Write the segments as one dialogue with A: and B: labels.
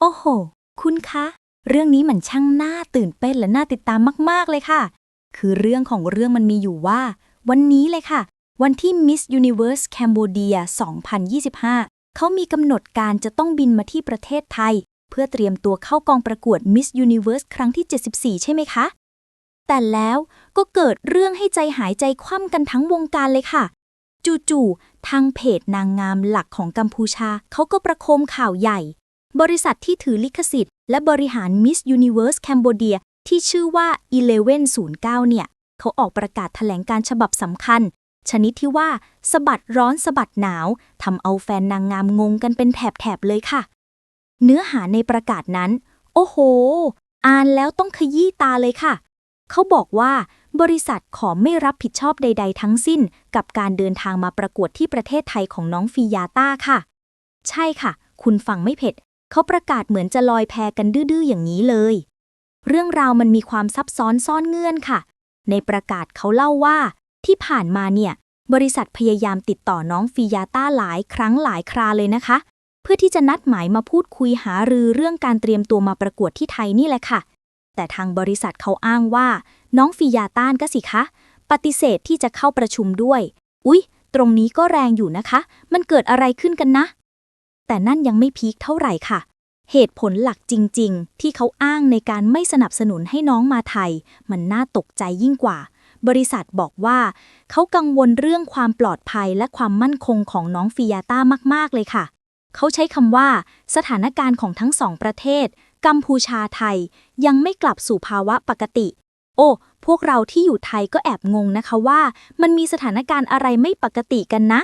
A: โอ้โห คุณคะ เรื่องนี้มันช่างน่าตื่นเต้นและน่าติดตามมาก ๆ เลยค่ะ คือเรื่องของเรื่องมันมีอยู่ว่า วันนี้เลยค่ะ วันที่ Miss Universe Cambodia 2025 เขามีกำหนดการจะต้องบินมาที่ประเทศไทย เพื่อเตรียมตัวเข้ากองประกวด Miss Universe ครั้งที่ 74 ใช่ไหมคะ แต่แล้วก็เกิดเรื่องให้ใจหายใจคว่ำกันทั้งวงการเลยค่ะ จู่ๆ ทางเพจนางงามหลักของกัมพูชาเขาก็ประโคมข่าวใหญ่ บริษัทที่ถือลิขสิทธิ์ และบริหาร Miss Universe Cambodia ที่ชื่อว่า 1109 เนี่ย เขาออกประกาศแถลงการฉบับสำคัญ ชนิดที่ว่าสะบัดร้อนสะบัดหนาวทำเอาแฟนนางงามงงกันเป็นแถบๆเลยค่ะ เนื้อหาในประกาศนั้น โอ้โห อ่านแล้วต้องขยี้ตาเลยค่ะ เขาบอกว่าบริษัทขอไม่รับผิดชอบใด ๆ ทั้งสิ้น กับการเดินทางมาประกวดที่ประเทศไทยของน้องฟียาต้าค่ะ ใช่ค่ะ คุณฟังไม่เผ็ด เขาประกาศเหมือนจะลอยแพกันดื้อๆอย่างนี้เลย เรื่องราวมันมีความซับซ้อนซ่อนเงื่อนค่ะ ในประกาศเขาเล่าว่า ที่ผ่านมาเนี่ย บริษัทพยายามติดต่อน้องฟียาต้าหลายครั้งหลายคราเลยนะคะ เพื่อที่จะนัดหมายมาพูดคุยหารือเรื่องการเตรียมตัวมาประกวดที่ไทยนี่แหละค่ะ แต่ทางบริษัทเขาอ้างว่า น้องฟียาต้านก็สิคะ ปฏิเสธที่จะเข้าประชุมด้วย อุ๊ย ตรงนี้ก็แรงอยู่นะคะ มันเกิดอะไรขึ้นกันนะ แต่นั่นยังไม่พีคเท่าไหร่ค่ะ เหตุผลหลักจริง ๆ ที่เขาอ้างในการไม่สนับสนุนให้น้องมาไทย มันน่าตกใจยิ่งกว่า บริษัทบอกว่า เขากังวลเรื่องความปลอดภัยและความมั่นคงของน้องฟิยาต้ามากๆเลยค่ะ เขาใช้คำว่า สถานการณ์ของทั้งสองประเทศ กัมพูชาไทย ยังไม่กลับสู่ภาวะปกติ โอ้พวกเราที่อยู่ไทยก็แอบงงนะคะว่า มันมีสถานการณ์อะไรไม่ปกติกันนะ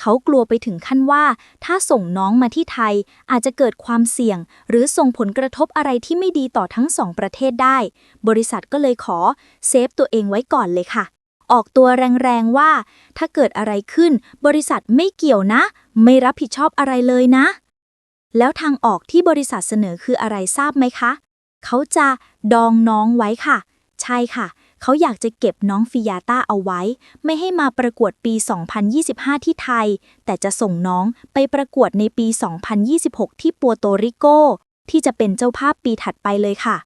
A: เขากลัวไปถึงขั้นว่า ถ้าส่งน้องมาที่ไทย อาจจะเกิดความเสี่ยง หรือส่งผลกระทบอะไรที่ไม่ดีต่อทั้งสองประเทศได้ บริษัทก็เลยขอเซฟตัวเองไว้ก่อนเลยค่ะ ออกตัวแรงๆว่า ถ้าเกิดอะไรขึ้น บริษัทไม่เกี่ยวนะ ไม่รับผิดชอบอะไรเลยนะ แล้วทางออกที่บริษัทเสนอคืออะไรทราบไหมคะ เขาจะดองน้องไว้ค่ะ ใช่ค่ะ เขาอยากจะเก็บน้องฟิยาต้าเอาไว้ ไม่ให้มาประกวดปี 2025 ที่ไทย แต่จะส่งน้องไปประกวดในปี 2026 ที่ปัวโตริโก ที่จะเป็นเจ้าภาพปีถัดไปเลยค่ะ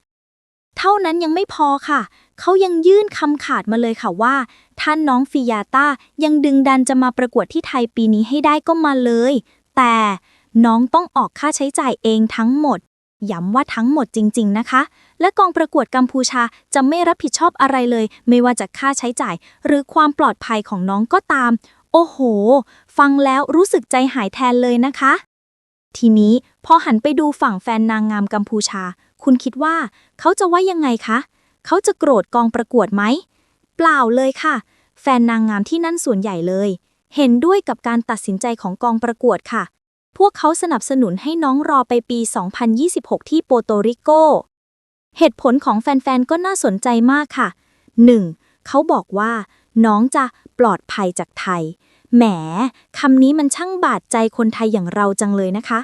A: เท่านั้นยังไม่พอค่ะ เขายังยื่นคำขาดมาเลยค่ะว่า ท่านน้องฟิยาต้ายังดึงดันจะมาประกวดที่ไทยปีนี้ให้ได้ก็มาเลย แต่น้องต้องออกค่าใช้จ่ายเองทั้งหมด ย้ำว่าทั้งหมดจริง ๆ นะคะ และกองประกวดกัมพูชาจะไม่รับผิดชอบอะไรเลย ไม่ว่าจะค่าใช้จ่าย หรือความปลอดภัยของน้องก็ตาม โอ้โห ฟังแล้วรู้สึกใจหายแทนเลยนะคะ ทีนี้พอหันไปดูฝั่งแฟนนางงามกัมพูชา คุณคิดว่า เขาจะว่ายังไงคะ เขาจะโกรธกองประกวดไหม เปล่าเลยค่ะ แฟนนางงามที่นั่นส่วนใหญ่เลย เห็นด้วยกับการตัดสินใจของกองประกวดค่ะ พวกเขาสนับสนุนให้น้องรอไปปี 2026 ที่โปโตริโก เหตุผลของแฟนๆ ก็น่าสนใจมากค่ะ 1. เขาบอกว่าน้องจะปลอดภัยจากไทย แหม คำนี้มันช่างบาดใจคนไทยอย่างเราจังเลยนะคะ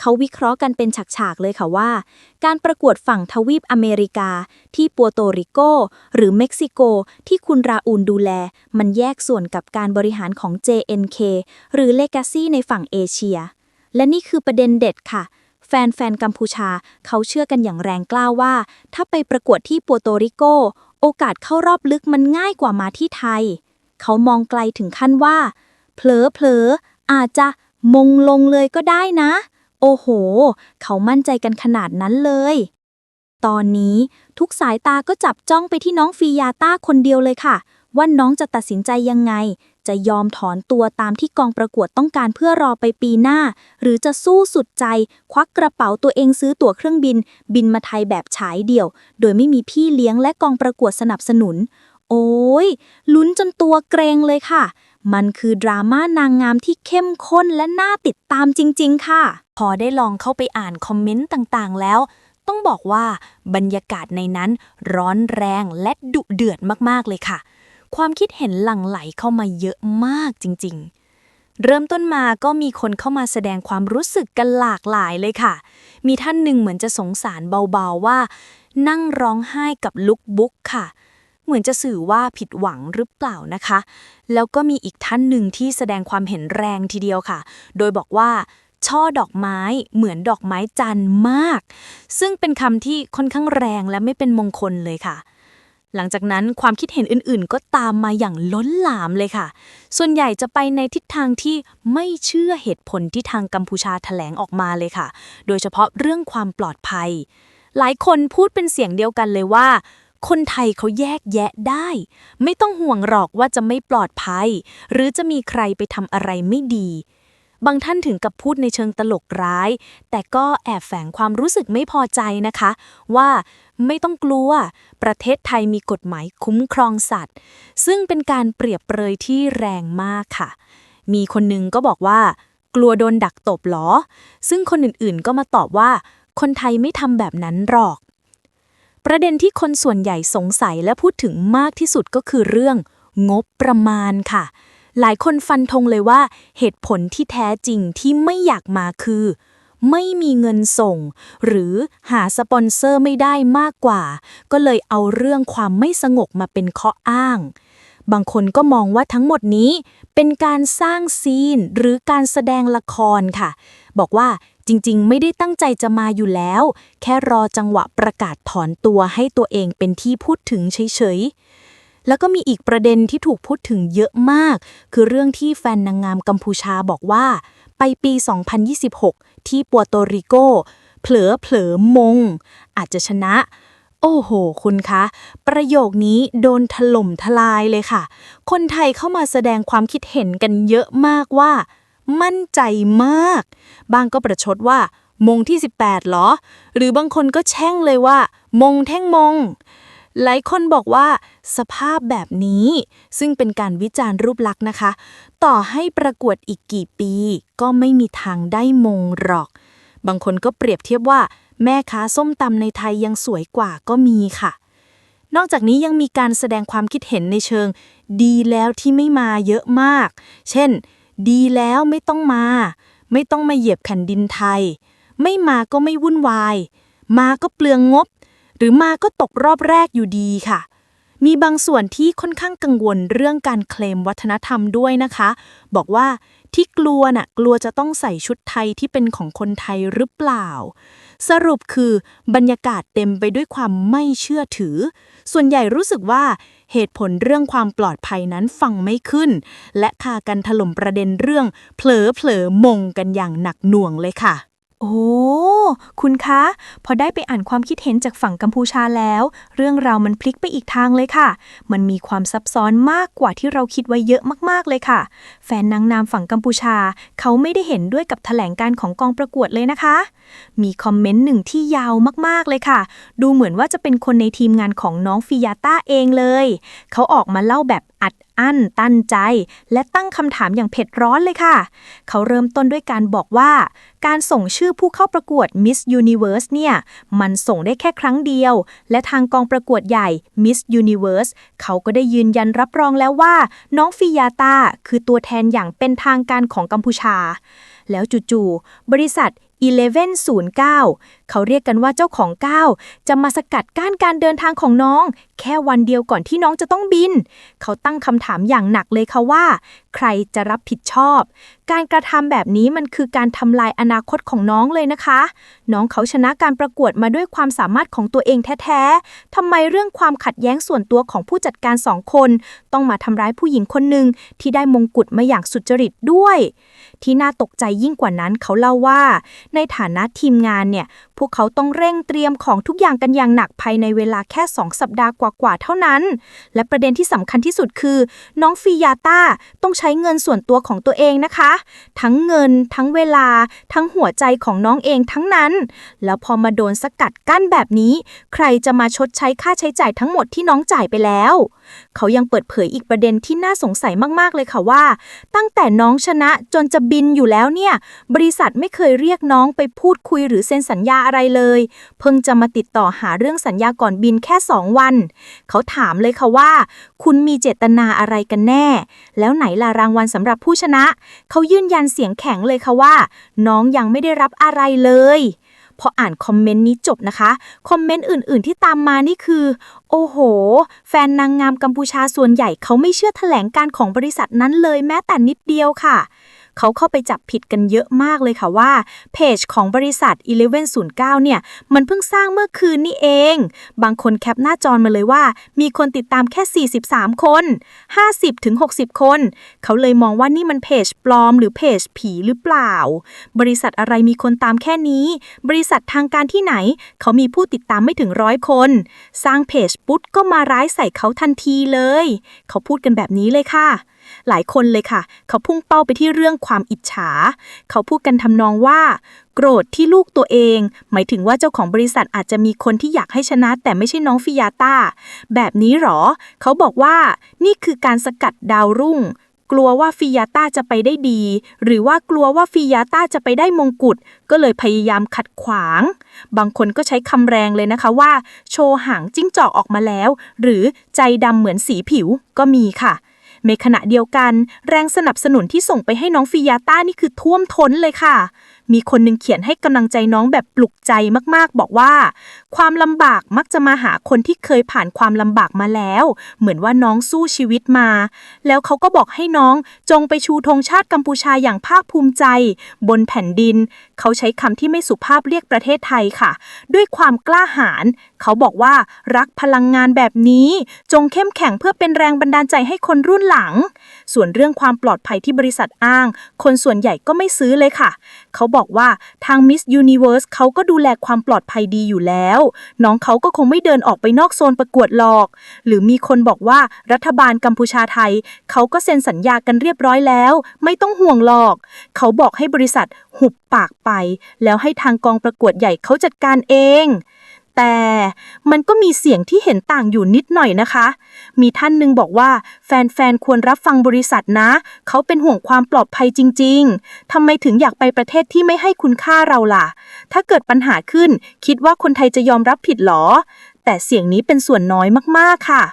A: เขาวิเคราะห์กันเป็นฉากๆ เลยค่ะว่า การประกวดฝั่งทวีปอเมริกา ที่ปัวโตริโก หรือเม็กซิโก ที่คุณราอูลดูแล มันแยกส่วนกับการบริหารของ JNK หรือ Legacy ในฝั่งเอเชีย และนี่คือประเด็นเด็ดค่ะ แฟนๆกัมพูชาเขาเชื่อกันอย่างแรงกล้าวว่า ถ้าไปประกวดที่ปัวโตริโก โอกาสเข้ารอบลึกมันง่ายกว่ามาที่ไทย เขามองไกลถึงขั้นว่า เผลอๆอาจจะมงลงเลยก็ได้นะ โอ้โห เขามั่นใจกันขนาดนั้นเลย ตอนนี้ทุกสายตาก็จับจ้องไปที่น้องฟียาต้าคนเดียวเลยค่ะ ว่าน้องจะตัดสินใจยังไง จะยอมถอนตัวตามที่กองประกวดต้องการเพื่อรอไปปีหน้า หรือจะสู้สุดใจ ควักกระเป๋าตัวเองซื้อตั๋วเครื่องบิน บินมาไทยแบบฉายเดี่ยว โดยไม่มีพี่เลี้ยงและกองประกวดสนับสนุน โอ้ยลุ้นจนตัวเกรงเลยค่ะ มันคือดราม่านางงามที่เข้มข้นและน่าติดตามจริง ๆ ค่ะ พอได้ลองเข้าไปอ่านคอมเมนต์ต่างๆ แล้วต้องบอกว่าบรรยากาศในนั้นร้อนแรงและดุเดือดมาก ๆ เลยค่ะ ความคิดเห็นหลั่งไหลเข้ามาเยอะมากจริง ๆ เริ่มต้นมาก็มีคนเข้ามาแสดงความรู้สึกกันหลากหลายเลยค่ะ มีท่านหนึ่งเหมือนจะสงสารเบาๆว่า นั่งร้องไห้กับลุกบุ๊กค่ะเหมือนจะสื่อว่าผิดหวังหรือเปล่านะคะ แล้วก็มีอีกท่านหนึ่งที่แสดงความเห็นแรงทีเดียวค่ะ โดยบอกว่า ช่อดอกไม้เหมือนดอกไม้จันทร์มาก ซึ่งเป็นคำที่ค่อนข้างแรงและไม่เป็นมงคลเลยค่ะ หลังจากนั้นความคิดเห็นอื่นๆ ก็ตามมาอย่างล้นหลามเลยค่ะ ส่วนใหญ่จะไปในทิศทางที่ไม่เชื่อเหตุผลที่ทางกัมพูชาแถลงออกมาเลยค่ะ โดยเฉพาะเรื่องความปลอดภัย หลายคนพูดเป็นเสียงเดียวกันเลยว่าคนไทยเขาแยกแยะได้ ไม่ต้องห่วงหรอกว่าจะไม่ปลอดภัย หรือจะมีใครไปทำอะไรไม่ดี บางท่านถึงกับพูดในเชิงตลกร้าย แต่ก็แอบแฝงความรู้สึกไม่พอใจนะคะ ว่าไม่ต้องกลัว ประเทศไทยมีกฎหมายคุ้มครองสัตว์ ซึ่งเป็นการเปรียบเปรยที่แรงมากค่ะ มีคนหนึงก็บอกว่า กลัวโดนดักตบเหรอ ซึ่งคนอื่นๆก็มาตอบว่า คนไทยไม่ทำแบบนั้นหรอก ประเด็นที่คนส่วนใหญ่สงสัยและพูดถึงมากที่สุดก็คือเรื่องงบประมาณค่ะ หลายคนฟันธงเลยว่าเหตุผลที่แท้จริงที่ไม่อยากมาคือ ไม่มีเงินส่ง หรือหาสปอนเซอร์ไม่ได้มากกว่า ก็เลยเอาเรื่องความไม่สงบมาเป็นข้ออ้าง บางคนก็มองว่าทั้งหมดนี้ เป็นการสร้างซีนหรือการแสดงละครค่ะ บอกว่าจริงๆ ไม่ได้ตั้งใจจะมาอยู่แล้ว แค่รอจังหวะประกาศถอนตัวให้ตัวเองเป็นที่พูดถึงเฉยๆ แล้วก็มีอีกประเด็นที่ถูกพูดถึงเยอะมาก คือเรื่องที่แฟนนางงามกัมพูชาบอกว่า ไปปี 2026 ที่ปัวโตริโก เผลอเผลอมง อาจจะชนะ โอ้โห คุณคะ ประโยคนี้โดนถล่มทลายเลยค่ะ คนไทยเข้ามาแสดงความคิดเห็นกันเยอะมากว่า มั่นใจมาก บางก็ประชดว่ามงที่ 18เหรอ หรือบางคนก็แช่งเลยว่า มงแท่งมง หลายคนบอกว่า สภาพแบบนี้ ซึ่งเป็นการวิจารณ์รูปลักษณ์นะคะ ต่อให้ประกวดอีกกี่ปี ก็ไม่มีทางได้มงหรอก บางคนก็เปรียบเทียบว่า แม่ค้าส้มตำในไทยยังสวยกว่าก็มีค่ะ นอกจากนี้ยังมีการแสดงความคิดเห็นในเชิง ดีแล้วที่ไม่มาเยอะมาก เช่น ดีแล้วไม่ต้องมา ไม่ต้องมาเหยียบแผ่นดินไทย ไม่มาก็ไม่วุ่นวาย มาก็เปลืองงบ รือมาก็ตกรอบแรกอยู่ดีค่ะ มีบางส่วนที่ค่อนข้างกังวลเรื่องการเคลมวัฒนธรรมด้วยนะคะ บอกว่าที่กลัวน่ะกลัวจะต้องใส่ชุดไทยที่เป็นของคนไทยหรือเปล่า สรุปคือบรรยากาศเต็มไปด้วยความไม่เชื่อถือ ส่วนใหญ่รู้สึกว่าเหตุผลเรื่องความปลอดภัยนั้นฟังไม่ขึ้น และพากันถล่มประเด็นเรื่องเผลอเผลอมงกันอย่างหนักหน่วงเลยค่ะ
B: โอ้ คุณคะ พอได้ไปอ่านความคิดเห็นจากฝั่งกัมพูชาแล้ว เรื่องราวมันพลิกไปอีกทางเลยค่ะ มันมีความซับซ้อนมากกว่าที่เราคิดไว้เยอะมากๆเลยค่ะ แฟนนางนามฝั่งกัมพูชา เขาไม่ได้เห็นด้วยกับแถลงการของกองประกวดเลยนะคะ มีคอมเมนต์หนึ่งที่ยาวมากๆเลยค่ะ ดูเหมือนว่าจะเป็นคนในทีมงานของน้องฟิยาต้าเองเลย เขาออกมาเล่าแบบอัดอั้นตั้นใจ และตั้งคำถามอย่างเผ็ดร้อนเลยค่ะ เขาเริ่มต้นด้วยการบอกว่า การส่งชื่อผู้เข้าประกวด Miss Universe เนี่ย มันส่งได้แค่ครั้งเดียว และทางกองประกวดใหญ่ Miss Universe เขาก็ได้ยืนยันรับรองแล้วว่า น้องฟิยาตาคือตัวแทนอย่างเป็นทางการของกัมพูชา แล้วจู่ๆบริษัท 1109 เขาเรียกกันว่าเจ้าของก้าวจะมาสกัดกั้นการเดินทางของน้อง แค่วันเดียวก่อนที่น้องจะต้องบิน เขาตั้งคำถามอย่างหนักเลยค่ะว่า ใครจะรับผิดชอบการกระทำแบบนี้มันคือการทำลายอนาคตของน้องเลยนะคะ น้องเขาชนะการประกวดมาด้วยความสามารถของตัวเองแท้ๆทำไมเรื่องความขัดแย้งส่วนตัวของผู้จัดการสองคน ต้องมาทำร้ายผู้หญิงคนหนึ่งที่ได้มงกุฎมาอย่างสุจริตด้วย ที่น่าตกใจยิ่งกว่านั้นเขาเล่าว่า ในฐานะทีมงานเนี่ย พวกเขาต้องเร่งเตรียมของทุกอย่างกันอย่างหนักภายในเวลาแค่ 2 สัปดาห์กว่าๆเท่านั้น และประเด็นที่สำคัญที่สุดคือ น้องฟิยาต้าต้องใช้เงินส่วนตัวของตัวเองนะคะทั้งเงิน ทั้งเวลา ทั้งหัวใจของน้องเองทั้งนั้น แล้วพอมาโดนสกัดกั้นแบบนี้ ใครจะมาชดใช้ค่าใช้จ่ายทั้งหมดที่น้องจ่ายไปแล้วเขายังเปิดเผยอีกประเด็นที่น่าสงสัยมาก ๆ เลยค่ะว่า ตั้งแต่น้องชนะจนจะบินอยู่แล้วเนี่ย บริษัทไม่เคยเรียกน้องไปพูดคุยหรือเซ็นสัญญาอะไรเลย เพิ่งจะมาติดต่อหาเรื่องสัญญาก่อนบินแค่ 2 วัน เขาถามเลยค่ะว่า คุณมีเจตนาอะไรกันแน่ แล้วไหนล่ะรางวัลสำหรับผู้ชนะ เขายืนยันเสียงแข็งเลยค่ะว่า น้องยังไม่ได้รับอะไรเลย พออ่านคอมเมนต์นี้จบนะคะ คอมเมนต์อื่น ๆ ที่ตามมานี่คือ โอ้โห แฟนนางงามกัมพูชาส่วนใหญ่เขาไม่เชื่อแถลงการของบริษัทนั้นเลยแม้แต่นิดเดียวค่ะ เขาเข้าไปจับผิดกันเยอะมากเลยค่ะว่าเพจของบริษัท 1109 เนี่ย มันเพิ่งสร้างเมื่อคืนนี่เอง บางคนแคปหน้าจอมาเลยว่า มีคนติดตามแค่ 43 คน 50-60 คน เขาเลยมองว่านี่มันเพจปลอมหรือเพจผีหรือเปล่า บริษัทอะไรมีคนตามแค่นี้ บริษัททางการที่ไหน เขามีผู้ติดตามไม่ถึงร้อยคน สร้างเพจปุ๊บก็มาร้ายใส่เขาทันทีเลย เขาพูดกันแบบนี้เลยค่ะ หลายคนเลยค่ะ เขาพุ่งเป้าไปที่เรื่องความอิจฉา เขาพูดกันทำนองว่า โกรธที่ลูกตัวเอง หมายถึงว่าเจ้าของบริษัทอาจจะมีคนที่อยากให้ชนะ แต่ไม่ใช่น้องฟิยาต้า แบบนี้หรอ เขาบอกว่านี่คือการสกัดดาวรุ่งกลัวว่าฟิยาต้าจะไปได้ดี หรือว่ากลัวว่าฟิยาต้าจะไปได้มงกุฎก็เลยพยายามขัดขวาง บางคนก็ใช้คำแรงเลยนะคะว่า โชว์หางจิ้งจอกออกมาแล้ว หรือใจดำเหมือนสีผิวก็มีค่ะ ในขณะเดียวกัน แรงสนับสนุนที่ส่งไปให้น้องฟิยาต้านี่คือท่วมท้นเลยค่ะ มีคนหนึ่งเขียนให้กำลังใจน้องแบบปลุกใจมากๆ บอกว่า ความลำบากมักจะมาหาคนที่เคยผ่านความลำบากมาแล้ว เหมือนว่าน้องสู้ชีวิตมา แล้วเขาก็บอกให้น้องจงไปชูธงชาติกัมพูชาอย่างภาคภูมิใจ บนแผ่นดิน เขาใช้คำที่ไม่สุภาพเรียกประเทศไทยค่ะ ด้วยความกล้าหาญ เขาบอกว่ารักพลังงานแบบนี้ จงเข้มแข็งเพื่อเป็นแรงบันดาลใจให้คนรุ่นหลัง ส่วนเรื่องความปลอดภัยที่บริษัทอ้าง คนส่วนใหญ่ก็ไม่ซื้อเลยค่ะ เขาบอกว่าทาง Miss Universe เขาก็ดูแลความปลอดภัยดีอยู่แล้ว น้องเขาก็คงไม่เดินออกไปนอกโซนประกวดหรอก หรือมีคนบอกว่ารัฐบาลกัมพูชาไทย เขาก็เซ็นสัญญากันเรียบร้อยแล้ว ไม่ต้องห่วงหรอก เขาบอกให้บริษัทหุบปากไป แล้วให้ทางกองประกวดใหญ่เขาจัดการเอง แต่มันก็มีเสียงที่เห็นต่างอยู่นิดหน่อยนะคะ มีท่านหนึ่งบอกว่า แฟนๆ ควรรับฟังบริษัทนะ เขาเป็นห่วงความปลอดภัยจริง ๆ ทำไมถึงอยากไปประเทศที่ไม่ให้คุณค่าเราล่ะ ถ้าเกิดปัญหาขึ้น คิดว่าคนไทยจะยอมรับผิดหรอ แต่เสียงนี้เป็นส่วนน้อยมากๆค่ะ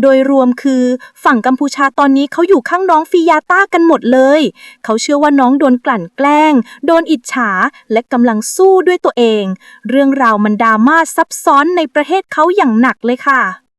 B: โดยรวมคือฝั่งกัมพูชาตอนนี้เขาอยู่ข้างน้องฟิยาต้ากันหมดเลย เขาเชื่อว่าน้องโดนกลั่นแกล้ง โดนอิจฉา และกำลังสู้ด้วยตัวเอง เรื่องราวมันดราม่าซับซ้อนในประเทศเขาอย่างหนักเลยค่ะ